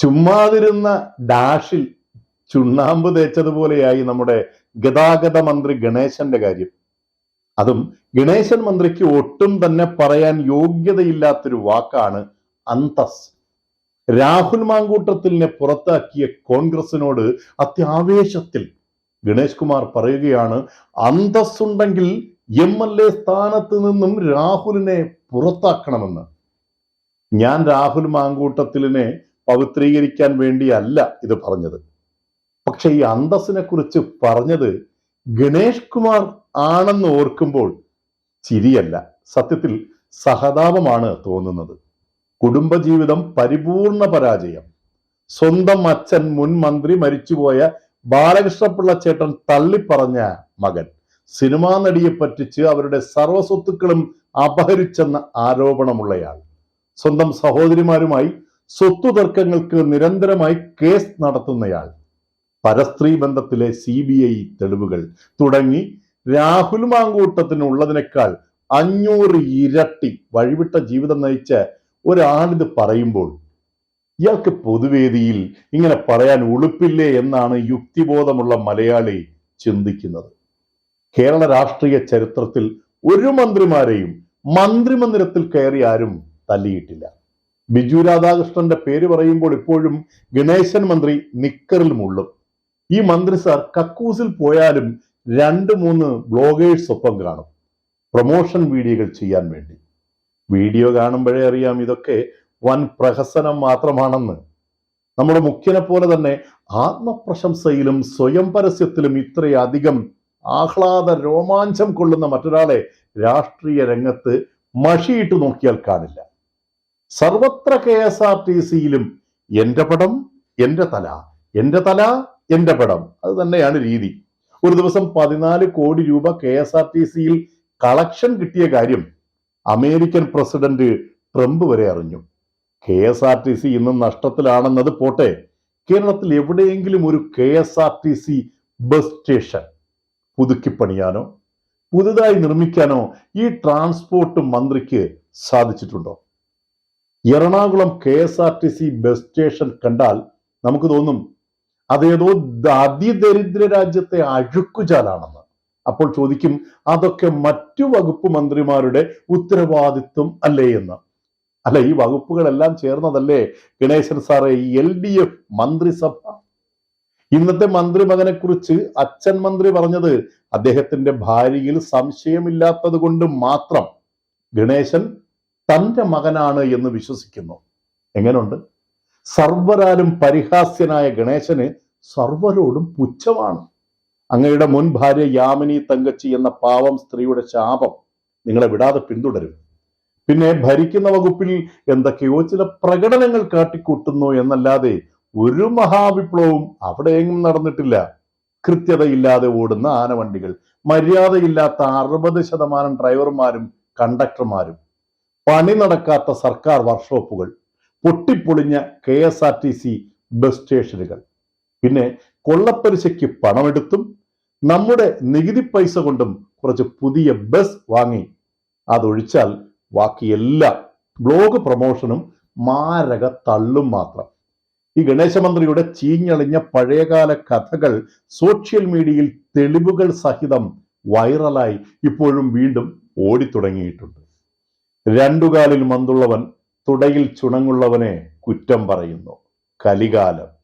ചുമ്മാതിരുന്ന ഡാഷിൽ ചുണ്ണാമ്പ് തേച്ചതുപോലെയായി നമ്മുടെ ഗതാഗത മന്ത്രി ഗണേശന്റെ കാര്യം. അതും ഗണേശൻ മന്ത്രിക്ക് ഒട്ടും തന്നെ പറയാൻ യോഗ്യതയില്ലാത്തൊരു വാക്കാണ് അന്തസ്. രാഹുൽ മാങ്കൂട്ടത്തിലിനെ പുറത്താക്കിയ കോൺഗ്രസിനോട് അത്യാവേശത്തിൽ ഗണേഷ് കുമാർ പറയുകയാണ് അന്തസ്സുണ്ടെങ്കിൽ എം എൽ എ സ്ഥാനത്ത് നിന്നും രാഹുലിനെ പുറത്താക്കണമെന്ന്. ഞാൻ രാഹുൽ മാങ്കൂട്ടത്തിലിനെ പവിത്രീകരിക്കാൻ വേണ്ടിയല്ല ഇത് പറഞ്ഞത്. പക്ഷെ ഈ അന്തസ്സിനെ കുറിച്ച് പറഞ്ഞത് ഗണേഷ് കുമാർ ആണെന്ന് ഓർക്കുമ്പോൾ ചിരിയല്ല. സത്യത്തിൽ സഹതാപമാണ് തോന്നുന്നത്. കുടുംബജീവിതം പരിപൂർണ പരാജയം. സ്വന്തം അച്ഛൻ മുൻ മന്ത്രി മരിച്ചുപോയ ബാലകൃഷ്ണപിള്ള ചേട്ടൻ തള്ളിപ്പറഞ്ഞ മകൻ. സിനിമാ നടിയെ പറ്റിച്ച് അവരുടെ സർവസ്വത്തുക്കളും അപഹരിച്ചെന്ന ആരോപണമുള്ളയാൾ. സ്വന്തം സഹോദരിമാരുമായി സ്വത്തു തർക്കങ്ങൾക്ക് നിരന്തരമായി കേസ് നടത്തുന്നയാൾ. പരസ്ത്രീ ബന്ധത്തിലെ സി ബി ഐ തെളിവുകൾ തുടങ്ങി രാഹുൽ മാങ്കൂട്ടത്തിനുള്ളതിനേക്കാൾ അഞ്ഞൂറ് ഇരട്ടി വഴിവിട്ട ജീവിതം നയിച്ച ഒരാളിത് പറയുമ്പോൾ ഇയാൾക്ക് പൊതുവേദിയിൽ ഇങ്ങനെ പറയാൻ ഉളുപ്പില്ലേ എന്നാണ് യുക്തിബോധമുള്ള മലയാളി ചിന്തിക്കുന്നത്. കേരള രാഷ്ട്രീയ ചരിത്രത്തിൽ ഒരു മന്ത്രിമാരെയും മന്ത്രിമന്ദിരത്തിൽ കയറി ആരും തല്ലിയിട്ടില്ല. ബിജു രാധാകൃഷ്ണന്റെ പേര് പറയുമ്പോൾ ഇപ്പോഴും ഗണേശൻ മന്ത്രി നിക്കറിൽ മുള്ളും. ഈ മന്ത്രി സാർ കക്കൂസിൽ പോയാലും രണ്ട് മൂന്ന് ബ്ലോഗേഴ്സ് ഒപ്പം കാണും. പ്രൊമോഷൻ വീഡിയോകൾ ചെയ്യാൻ വേണ്ടി. വീഡിയോ കാണുമ്പോഴേ അറിയാം ഇതൊക്കെ വൻ പ്രഹസനം മാത്രമാണെന്ന്. നമ്മുടെ മുഖ്യനെ പോലെ തന്നെ ആത്മപ്രശംസയിലും സ്വയം പരസ്യത്തിലും ഇത്രയധികം ആഹ്ലാദ രോമാഞ്ചം കൊള്ളുന്ന മറ്റൊരാളെ രാഷ്ട്രീയ രംഗത്ത് മഷിയിട്ട് നോക്കിയാൽ കാണില്ല. സർവത്ര കെ എസ് ആർ ടി സിയിലും എന്റെ പടം എന്റെ തല എന്റെ തല എന്റെ പടം. അത് തന്നെയാണ് രീതി. ഒരു ദിവസം പതിനാല് കോടി രൂപ കെ എസ് ആർ ടി സിയിൽ കളക്ഷൻ കിട്ടിയ കാര്യം അമേരിക്കൻ പ്രസിഡന്റ് ട്രംപ് വരെ അറിഞ്ഞു. K S R T C ഇന്നും നഷ്ടത്തിലാണെന്നത് പോട്ടെ. കേരളത്തിൽ എവിടെയെങ്കിലും ഒരു K S R T C bus station പുതുക്കിപ്പണിയാനോ പുതുതായി നിർമ്മിക്കാനോ ഈ ട്രാൻസ്പോർട്ട് മന്ത്രിക്ക് സാധിച്ചിട്ടുണ്ടോ? Ernakulam K S R T C bus station കണ്ടാൽ നമുക്ക് തോന്നും അതേതോ അതിദരിദ്ര രാജ്യത്തെ അഴുക്കുചാലാണെന്ന്. അപ്പോൾ ചോദിക്കും അതൊക്കെ മറ്റു വകുപ്പ് മന്ത്രിമാരുടെ ഉത്തരവാദിത്വം അല്ലേ എന്ന്. അല്ല ഈ വകുപ്പുകളെല്ലാം ചേർന്നതല്ലേ ഗണേശൻ സാറെ എൽ ഡി എഫ് മന്ത്രിസഭ? ഇന്നത്തെ മന്ത്രി മകനെ കുറിച്ച് അച്ഛൻ മന്ത്രി പറഞ്ഞത് അദ്ദേഹത്തിന്റെ ഭാര്യയിൽ സംശയമില്ലാത്തത് കൊണ്ട് മാത്രം. ഗണേശൻ തന്റെ മകനാണ് എന്ന് വിശ്വസിക്കുന്നു. എങ്ങനെയുണ്ട് സർവരാലും പരിഹാസ്യനായ ഗണേശന് സർവരോടും പുച്ഛമാണ്. അങ്ങയുടെ മുൻ ഭാര്യ യാമിനി തങ്കച്ചി എന്ന പാവം സ്ത്രീയുടെ ശാപം നിങ്ങളെ വിടാതെ പിന്തുടരും. പിന്നെ ഭരിക്കുന്ന വകുപ്പിൽ എന്തൊക്കെയോ ചില പ്രകടനങ്ങൾ കാട്ടിക്കൂട്ടുന്നു എന്നല്ലാതെ ഒരു മഹാവിപ്ലവവും അവിടെയെങ്ങും നടന്നിട്ടില്ല. കൃത്യതയില്ലാതെ ഓടുന്ന ആനവണ്ടികൾ മര്യാദയില്ലാത്ത അറുപത് ശതമാനം ഡ്രൈവർമാരും കണ്ടക്ടർമാരും പണി നടക്കാത്ത സർക്കാർ വർക്ക്ഷോപ്പുകൾ പൊട്ടിപ്പൊളിഞ്ഞ K S R T C bus സ്റ്റേഷനുകൾ. പിന്നെ കൊള്ളപ്പലിശയ്ക്ക് പണമെടുത്തും നമ്മുടെ നികുതി പൈസ കൊണ്ടും കുറച്ച് പുതിയ ബസ് വാങ്ങി. അതൊഴിച്ചാൽ ബാക്കിയെല്ലാം ബ്ലോഗ് പ്രൊമോഷനും മാരക തള്ളും മാത്രം. ഈ ഗണേശമന്ത്രിയുടെ ചീഞ്ഞളിഞ്ഞ പഴയകാല കഥകൾ സോഷ്യൽ മീഡിയയിൽ തെളിവുകൾ സഹിതം വൈറലായി ഇപ്പോഴും വീണ്ടും ഓടിത്തുടങ്ങിയിട്ടുണ്ട്. രണ്ടുകാലിൽ മന്തുള്ളവൻ തുടയിൽ ചുണങ്ങുള്ളവനെ കുറ്റം പറയുന്നു. കലികാലം.